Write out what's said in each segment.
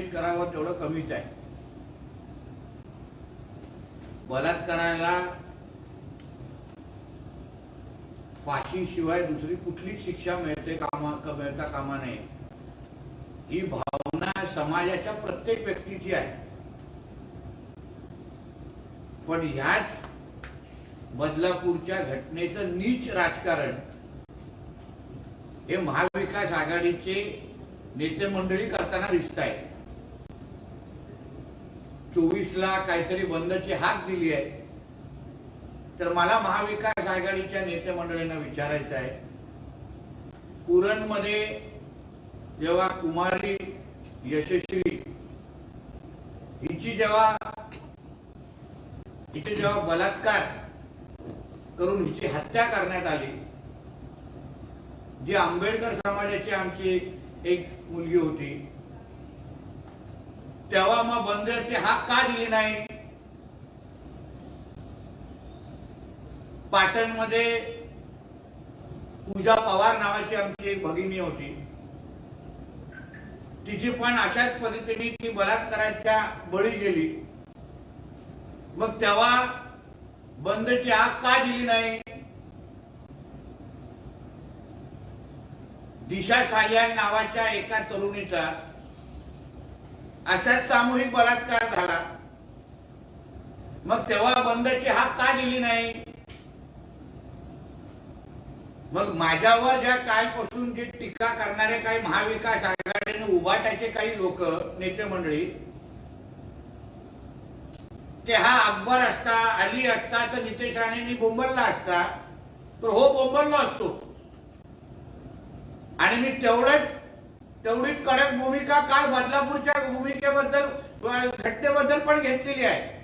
करावं तेवढं कमीच आहे. बलात्काराला फाशीशिवाय दुसरी कुठली शिक्षा मिळते कामा मिळता कामा नये. ही भावना समाजाच्या प्रत्येक व्यक्तीची आहे. पण ह्याच बदलापूरच्या घटनेचं नीच राजकारण हे महाविकास आघाडीचे नेते मंडळी करताना दिसत आहे चोवीसला काहीतरी बंदची हाक दिली आहे. तर मला महाविकास आघाडीच्या नेते मंडळींना विचारायचं आहे. पुरणमध्ये जेव्हा कुमारी यशस्वी हिची जेव्हा हिचे जेव्हा बलात्कार करून हिची हत्या करण्यात आली जी आंबेडकर समाजाची आमची एक मुलगी होती तेव्हा मग बंदरचे हाक का दिली नाही? पाटणमध्ये पूजा पवार नावाची आमची एक भगिनी होती. तिची पण अशाच पद्धतीने ती बलात्काराच्या बळी गेली. मग तेव्हा बंदची आग का दिली नाही? दिशा सालियान नावाच्या एका तरुणीचा असाच सामूहिक बलात्कार झाला. मग तेव्हा बंदची हाक का दिली नाही? मग माझ्यावर ज्या कालपासून जी टीका करणारे काही महाविकास आघाडीने उभाटाचे काही लोक नेते मंडळी ते हा अकबर असता अली असता तर नितेश राणेंनी बोंबलला असता तर हो बोंबललो असतो. आणि मी तेवढंच तेवढी कडक भूमिका काल बदलापूरच्या भूमिकेबद्दल घटनेबद्दल पण घेतलेली आहे.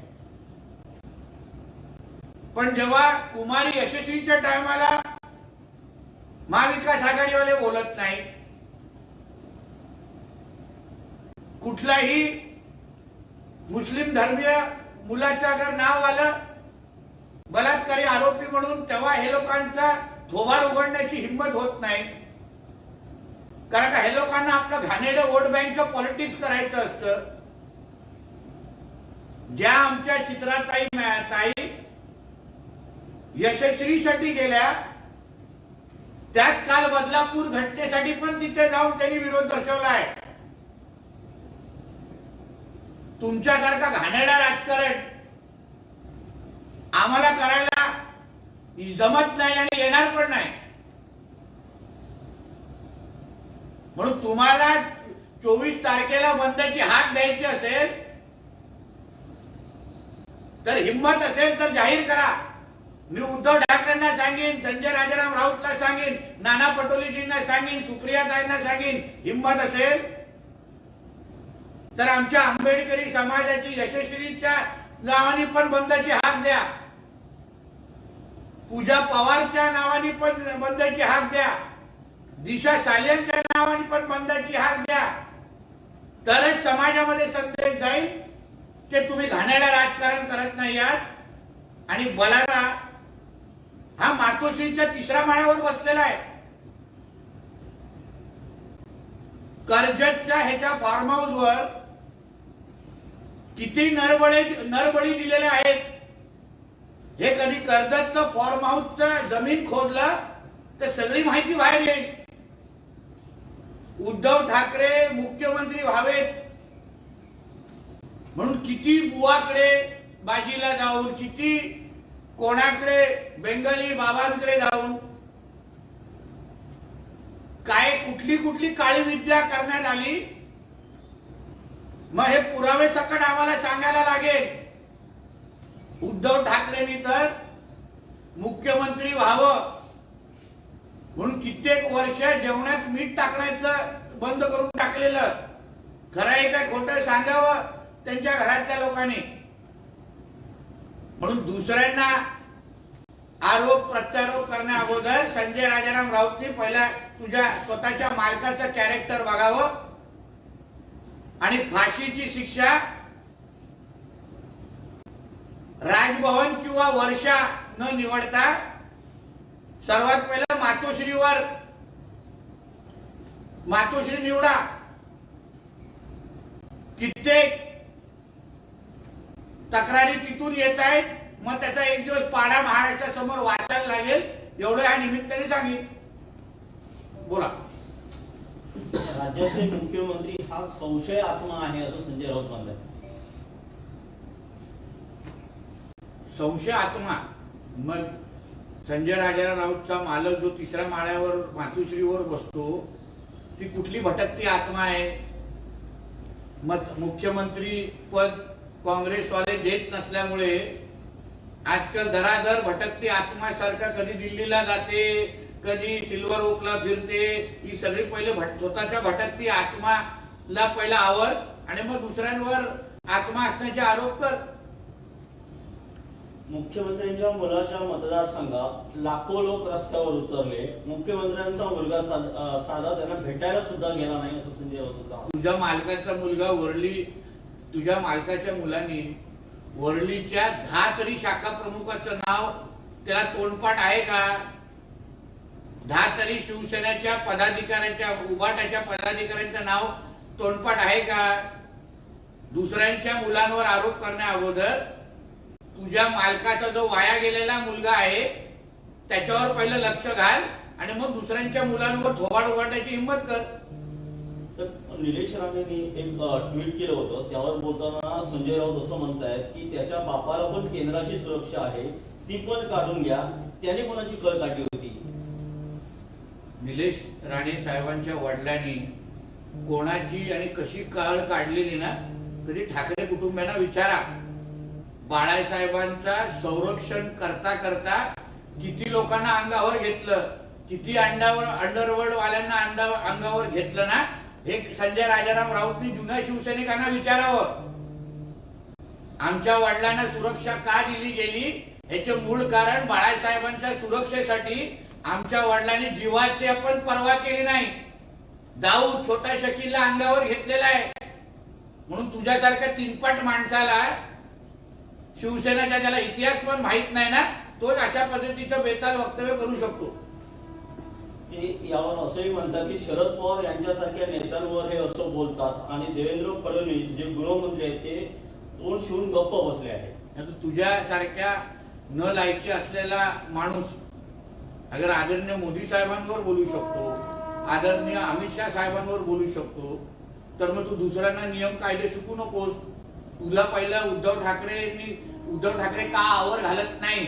पण जेव्हा कुमारी यशस्वीच्या टायमाला महाविकास आघाडीवाले बोलत नाही कुठलाही मुस्लिम धर्मीय मुलाचं अगर नाव आलं बलात्कारी आरोपी म्हणून तेव्हा हे लोकांचा थोबार उघडण्याची हिंमत होत नाही. कारण का हे लोकांना आपलं घाणेरडं वोट बँकचं पॉलिटिक्स करायचं असतं. ज्या आमच्या चित्राताई ताई यशस्वीसाठी गेल्या त्याच काल बदलापूर घटनेसाठी पण तिथे जाऊन त्यांनी विरोध दर्शवला आहे. तुमच्यासारखा घाणेडा राजकारण आम्हाला करायला जमत नाही आणि येणार पण नाही. म्हणून तुम्हाला चोवीस तारखेला बंदची हाक द्यायची असेल तर हिंमत असेल तर जाहीर करा. मी उद्धव ठाकरेंना सांगेन संजय राजाराम राऊतला सांगेन नाना पटोलेजींना सांगेन सुप्रियाताईंना सांगेन हिंमत असेल तर आमच्या आंबेडकरी समाजाची यशस्वीच्या नावाने पण बंदची हाक द्या. पूजा पवारच्या नावाने पण बंदची हाक द्या. दिशा सालेमच्या नावाने पण बंदाची हाक द्या. तरच समाजामध्ये संदेश जाईल ते तुम्ही घाण्याला राजकारण करत नाही आहात. आणि बलारा हा मातोश्रीच्या तिसऱ्या माळ्यावर बसलेला आहे. कर्जतच्या ह्याच्या फार्म हाऊस वर किती नरबळे नरबळी दिलेले आहेत. हे कधी कर्जतचं फार्म हाऊसचं जमीन खोदलं तर सगळी माहिती बाहेर येईल. उद्धव ठाकरे मुख्यमंत्री व्हावेत. म्हणून किती बुवाकडे बाजीला जाऊन किती कोणाकडे बेंगली बाबांकडे जाऊन काय कुठली कुठली काळी विद्या करण्यात आली? मग हे पुरावे सकट आम्हाला सांगायला लागेल. उद्धव ठाकरेंनी तर मुख्यमंत्री व्हावं. म्हणून कित्येक वर्ष जेवणात मीठ टाकण्याचं बंद करून टाकलेलं. खरं आहे काय खोटं सांगावं? त्यांच्या घरातल्या लोकांनी. म्हणून दुसऱ्यांना आरोप प्रत्यारोप करण्या अगोदर संजय राजाराम राऊतनी पहिला तुझ्या स्वतःच्या मालकाचं कॅरेक्टर बघावं. आणि फाशीची शिक्षा राजभवन किंवा वर्षा न निवडता सर्वात पहिलं मातोश्रीवर. मातोश्री निवडा. कित्येक तक्रारी तिथून येत आहेत. मग त्याचा एक दिवस पाडा महाराष्ट्रासमोर वाचायला लागेल. एवढं या निमित्ताने सांगेन. बोला. राज्याचे मुख्यमंत्री हा संशय आत्मा आहे असं संजय राऊत म्हणतात. संशय आत्मा. मग संजय राजा राऊतचा मालक जो तिसऱ्या माळ्यावर मातुश्रीवर बसतो ती कुठली भटकती आत्मा आहे? मग मुख्यमंत्री पद काँग्रेसवाले देत नसल्यामुळे आजकाल धराधर भटकती आत्मासारखा कधी दिल्लीला जाते कधी सिल्वर ओकला फिरते ही सगळी पहिले भट स्वतःच्या भटकती आत्माला पहिला आवर आणि मग दुसऱ्यांवर आत्मा असण्याचे आरोप कर. मुख्यमंत्र्यांच्या मुलाच्या मतदारसंघात लाखो लोक रस्त्यावर उतरले. मुख्यमंत्र्यांचा मुलगा साधा त्यांना भेटायला सुद्धा गेला नाही असं संजय राऊत तुझ्या मालकाचा मुलगा वरली तुझ्या मालकाच्या मुलाने वरलीच्या दहा तरी शाखा प्रमुखाचं नाव त्याला तोंडपाठ आहे का? दहा तरी शिवसेनेच्या पदाधिकाऱ्यांच्या उभाटाच्या पदाधिकाऱ्यांचं नाव तोंडपाठ आहे का? दुसऱ्यांच्या मुलांवर आरोप करण्या अगोदर तुझ्या मालकाचा जो वाया गेलेला मुलगा आहे त्याच्यावर पहिलं लक्ष घाल आणि मग दुसऱ्यांच्या मुलांवर थोबाड उघडण्याची हिंमत कर. तर निलेश राणेंनी एक ट्विट केलं होतं. त्यावर बोलताना संजय राऊत असं म्हणतायत की त्याच्या बापाला पण केंद्राची सुरक्षा आहे ती पण काढून घ्या. त्याने कोणाची कळ काढली होती? निलेश राणे साहेबांच्या वडिलांनी कोणाची आणि कशी काळ काढलेली ना कधी ठाकरे कुटुंबियांना विचारा. बाळासाहेबांचा संरक्षण करता करता किती लोकांना अंगावर घेतलं किती अंडावर अंडरवर्ल्ड वाल्यांना अंडा अंगावर घेतलं ना हे संजय राजाराम राऊतनी जुन्या शिवसैनिकांना विचारावं. आमच्या वडिलांना सुरक्षा का दिली गेली? याचे मूळ कारण बाळासाहेबांच्या सुरक्षेसाठी आमच्या वडिलांनी जीवाची आपण पर्वा केली नाही. दाऊद छोट्या शकीलला अंगावर घेतलेला आहे. म्हणून तुझ्यासारख्या तीनपट माणसाला शिवसेनेचा ज्याला इतिहास पण माहीत नाही ना तोच अशा पद्धतीचं बेताल वक्तव्य करू शकतो. यावर असंही म्हणतात की शरद पवार यांच्यासारख्या नेत्यांवर हे असं बोलतात आणि देवेंद्र फडणवीस जे गृहमंत्री आहेत ते तोंड शिवून गप्प बसले आहेत. तुझ्यासारख्या न लायकी असलेला माणूस अगर आदरणीय मोदी साहेबांवर बोलू शकतो आदरणीय अमित शाह साहेबांवर बोलू शकतो तर मग तू दुसऱ्यांना नियम कायदे शिकू नकोस. तुला पहिला उद्धव ठाकरेंनी उद्धव ठाकरे का आवर घालत नाही?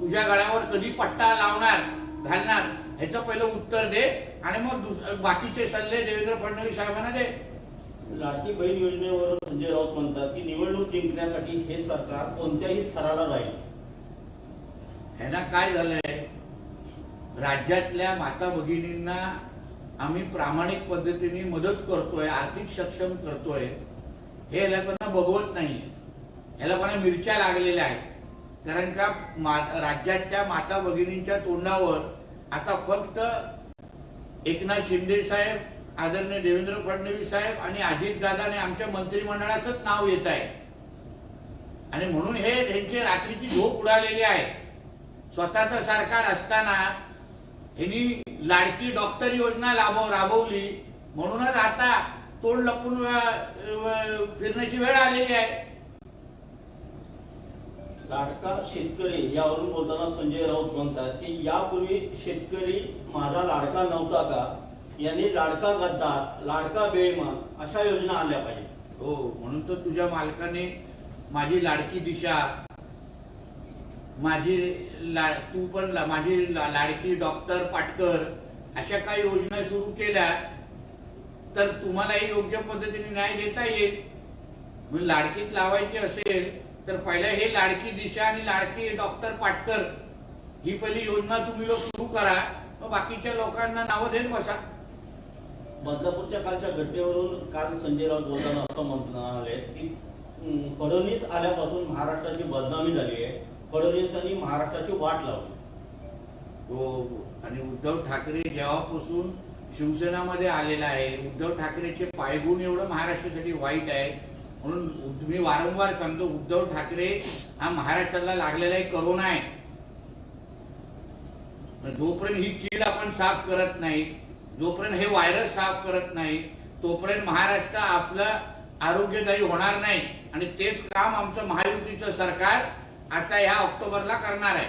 तुझ्या गळ्यावर कधी पट्टा लावणार घालणार? ह्याचं पहिलं उत्तर दे आणि मग बाकीचे सल्ले देवेंद्र फडणवीस साहेबांना दे. लाडकी बहीण योजनेवर संजय राऊत म्हणतात की निवडणूक जिंकण्यासाठी हे सरकार कोणत्याही थराला जाईल. ह्यांना काय झालंय? राज्यातल्या माता भगिनींना आम्ही प्रामाणिक पद्धतीने मदत करतोय आर्थिक सक्षम करतोय हे लोकांना बघवत नाहीये. ह्याला मला मिरच्या लागलेल्या आहेत. कारण का मा- राज्याच्या माता भगिनींच्या तोंडावर आता फक्त एकनाथ शिंदे साहेब आदरणीय देवेंद्र फडणवीस साहेब आणि अजितदादाने आमच्या मंत्रिमंडळाचंच नाव येत आहे. आणि म्हणून हे त्यांची रात्रीची झोप उडालेली आहे. स्वतःचं सरकार असताना ह्यांनी लाडकी डॉक्टर योजना लाभव राबवली. म्हणूनच आता तोंड लपून फिरण्याची वेळ आलेली आहे. लाडका शेतकरी यावरून बोलताना संजय राऊत म्हणतात की यापूर्वी शेतकरी माझा लाडका नव्हता का? यांनी लाडका गद्दार लाडका बेईमान अशा योजना आणल्या पाहिजे. हो म्हणून तर तुझ्या मालकाने माझी लाडकी दिशा माझी ला तू पण ला- माझी ला- लाडकी डॉक्टर पाटकर अशा काही योजना सुरू केल्या तर तुम्हालाही योग्य पद्धतीने न्याय देता येईल. म्हणजे लाडकीत लावायची असेल तर पहिल्या हे लाडकी दिशा आणि लाडकी डॉक्टर पाटकर. ही पहिली योजना तुम्ही लोक सुरू करा. मग बाकीच्या लोकांना नावं देत बसा. बदलापूरच्या कालच्या घटनेवरून काल संजय राऊत बोलताना असं म्हणाले की फडणवीस आल्यापासून महाराष्ट्राची बदनामी झाली आहे. फडणवीसांनी महाराष्ट्राची वाट लावली. हो. आणि उद्धव ठाकरे जेव्हापासून शिवसेनामध्ये आलेला आहे उद्धव ठाकरेचे पायगुण एवढं महाराष्ट्रासाठी वाईट आहे. म्हणून मी वारंवार सांगतो उद्धव ठाकरे हा महाराष्ट्राला लागलेला एक करोना आहे. जोपर्यंत ही कीड आपण साफ करत नाही जोपर्यंत हे व्हायरस साफ करत नाही तोपर्यंत महाराष्ट्र आपलं आरोग्यदायी होणार नाही. आणि तेच काम आमचं महायुतीचं सरकार आता ह्या ऑक्टोबरला करणार आहे.